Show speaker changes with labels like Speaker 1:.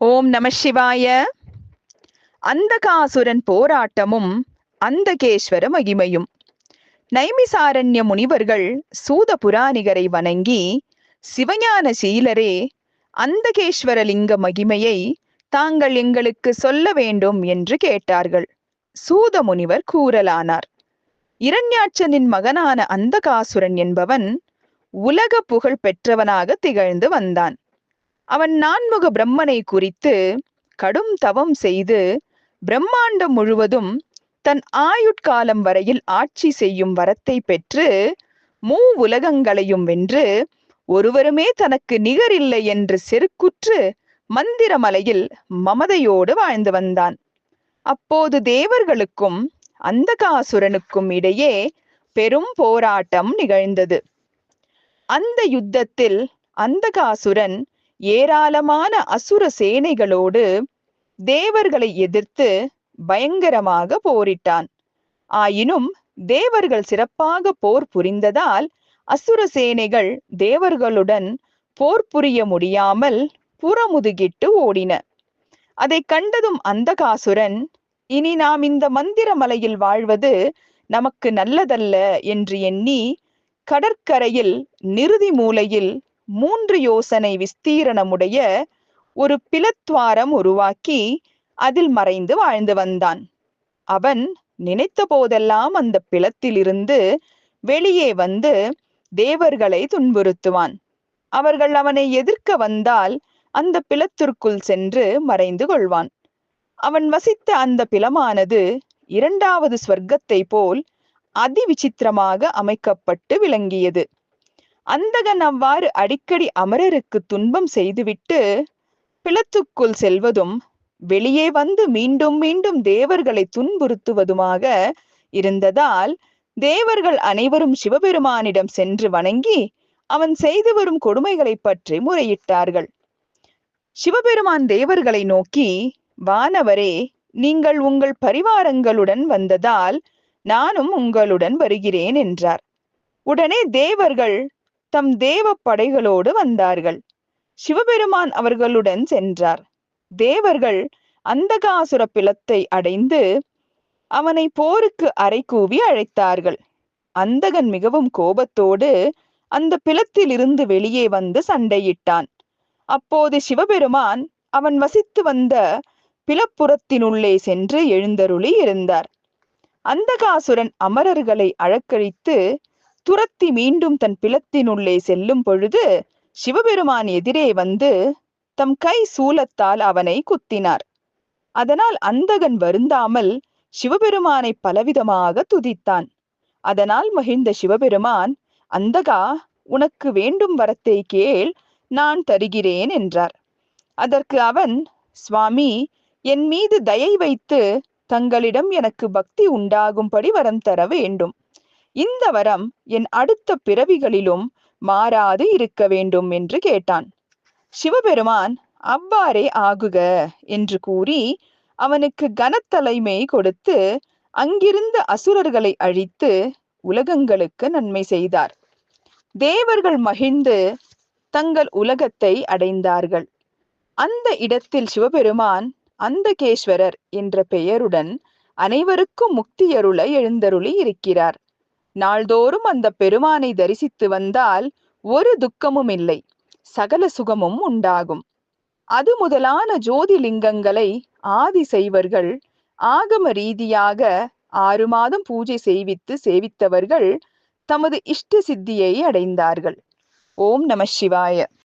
Speaker 1: ஓம் நம சிவாய. அந்தகாசுரன் போராட்டமும் அந்தகேஸ்வர மகிமையும். நைமிசாரண்ய முனிவர்கள் சூத புராணிகரை வணங்கி சிவஞான சீலரே அந்தகேஸ்வரலிங்க மகிமையை தாங்கள் எங்களுக்கு சொல்ல வேண்டும் என்று கேட்டார்கள். சூத முனிவர் கூறலானார். இரண்யாட்சனின் மகனான அந்தகாசுரன் என்பவன் உலக புகழ் பெற்றவனாக திகழ்ந்து வந்தான். அவன் நான்முக பிரம்மனை குறித்து கடும் தவம் செய்து பிரம்மாண்டம் முழுவதும் தன் ஆயுட்காலம் வரையில் ஆட்சி செய்யும் வரத்தை பெற்று மூ உலகங்களையும் வென்று ஒருவருமே தனக்கு நிகரில்லை என்று செருக்குற்று மந்திரமலையில் மமதையோடு வாழ்ந்து வந்தான். அப்போது தேவர்களுக்கும் அந்தகாசுரனுக்கும் இடையே பெரும் போராட்டம் நிகழ்ந்தது. அந்த யுத்தத்தில் அந்தகாசுரன் ஏராளமான அசுர சேனைகளோடு தேவர்களை எதிர்த்து பயங்கரமாக போரிட்டான். ஆயினும் தேவர்கள் சிறப்பாக போர் புரிந்ததால் அசுர சேனைகள் தேவர்களுடன் போர் புரிய முடியாமல் புறமுதுகிட்டு ஓடின. அதை கண்டதும் அந்தகாசுரன் இனி நாம் இந்த மந்திர மலையில் வாழ்வது நமக்கு நல்லதல்ல என்று எண்ணி கடற்கரையில் நிறுதி மூலையில் மூன்று யோசனை விஸ்தீரணமுடைய ஒரு பிளத்வாரம் உருவாக்கி அதில் மறைந்து வாழ்ந்து வந்தான். அவன் நினைத்த போதெல்லாம் அந்த பிளத்திலிருந்து வெளியே வந்து தேவர்களை துன்புறுத்துவான். அவர்கள் அவனை எதிர்க்க வந்தால் அந்த பிளத்திற்குள் சென்று மறைந்து கொள்வான். அவன் வசித்த அந்த பிலமானது இரண்டாவது ஸ்வர்க்கத்தை போல் அதிவிசித்திரமாக அமைக்கப்பட்டு விளங்கியது. அந்தகன் அவ்வாறு அடிக்கடி அமரருக்கு துன்பம் செய்துவிட்டு பிளத்துக்குள் செல்வதும் வெளியே வந்து மீண்டும் மீண்டும் தேவர்களை துன்புறுத்துவதுமாக இருந்ததால் தேவர்கள் அனைவரும் சிவபெருமானிடம் சென்று வணங்கி அவன் செய்து வரும் கொடுமைகளை பற்றி முறையிட்டார்கள். சிவபெருமான் தேவர்களை நோக்கி வானவரே நீங்கள் உங்கள் பரிவாரங்களுடன் வந்ததால் நானும் உங்களுடன் வருகிறேன் என்றார். உடனே தேவர்கள் தம் தேவ படைகளோடு வந்தார்கள். சிவபெருமான் அவர்களுடன் சென்றார். தேவர்கள் அந்தகாசுர பிளத்தை அடைந்து அவனை போருக்கு அரை கூவி அழைத்தார்கள். அந்தகன் மிகவும் கோபத்தோடு அந்த பிளத்திலிருந்து வெளியே வந்து சண்டையிட்டான். அப்போது சிவபெருமான் அவன் வசித்து வந்த பிளப்புறத்தினுள்ளே சென்று எழுந்தருளி இருந்தார். அந்தகாசுரன் அமரர்களை அழக்கழித்து துரத்தி மீண்டும் தன் பிளத்தினுள்ளே செல்லும் பொழுது சிவபெருமான் எதிரே வந்து தம் கை சூலத்தால் அவனை குத்தினார். அதனால் அந்தகன் வருந்தாமல் சிவபெருமானை பலவிதமாக துதித்தான். அதனால் மகிழ்ந்த சிவபெருமான் அந்தகா உனக்கு வேண்டும் வரத்தை கேள் நான் தருகிறேன் என்றார். அதற்கு அவன் சுவாமி என் மீது தயை வைத்து தங்களிடம் எனக்கு பக்தி உண்டாகும்படி வரம் தர வேண்டும். இந்த வரம் என் அடுத்த பிறவிகளிலும் மாறாது இருக்க வேண்டும் என்று கேட்டான். சிவபெருமான் அவ்வாறே ஆகுக என்று கூறி அவனுக்கு கனத்தலைமை கொடுத்து அங்கிருந்த அசுரர்களை அழித்து உலகங்களுக்கு நன்மை செய்தார். தேவர்கள் மகிழ்ந்து தங்கள் உலகத்தை அடைந்தார்கள். அந்த இடத்தில் சிவபெருமான் அந்தகேஸ்வரர் என்ற பெயருடன் அனைவருக்கும் முக்தியருள எழுந்தருளி இருக்கிறார். நாள்தோறும் அந்த பெருமானை தரிசித்து வந்தால் ஒரு துக்கமும் இல்லை சகல சுகமும் உண்டாகும். அது முதலான ஜோதிலிங்கங்களை ஆதி செய்வர்கள் ஆகம ரீதியாக ஆறு மாதம் பூஜை செய்வித்து சேவித்தவர்கள் தமது இஷ்ட சித்தியை அடைந்தார்கள். ஓம் நம சிவாய.